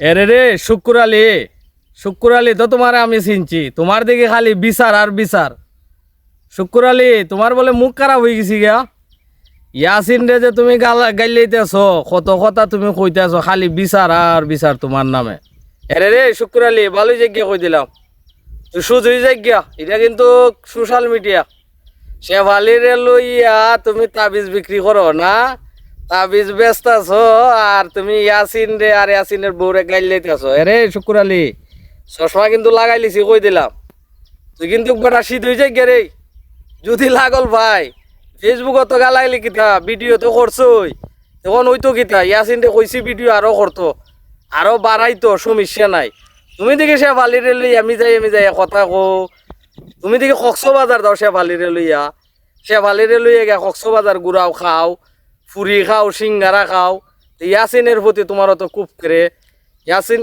এরে রে, শুক্র আলী শুক্র আলী, তো তোমার আমি চিনছি। তোমার দিকে খালি বিচার আর বিচার। শুক্র আলী, তোমার বলে মুখ খারাপ হয়ে গেছি গা ইয়াসিন রে যে তুমি গালা গাইলেইতেছ, কত কথা তুমি কইতেছ, খালি বিচার আর বিচার তোমার নামে। এরে রে, শুক্র আলী ভালোই জায়গা কই দিলাম। সুজুই জায়গা এটা কিন্তু সোশ্যাল মিডিয়া। শেফালিরে লইয়া তুমি তাবিজ বিক্রি করো, না? ব্যস্ত তুমি চশমা কিন্তু লাগাই লিছি কিন্তু যদি লাগল ভাই ফেসবুকত তো গালাইলি কিতা ভিডিও তো করছই। তখন ওই তো কিতা ইয়াসিন কইছি ভিডিও আরও করতো, আরও বাড়াইতো, সমস্যা নাই। তুমি দেখি সে বালিরে লই আমি যাই আমি যাই কথা কো তুমি দেখি কক্সবাজার দাও সে বালিরে লইয়া। সে বালিরে লইয়া গিয়া কক্সবাজার ঘুরাও খাও। ফুরি খাও সিঙ্গারা খাও। ইয়াসিনের প্রতি তোমার তো খুব করে ইয়াসিন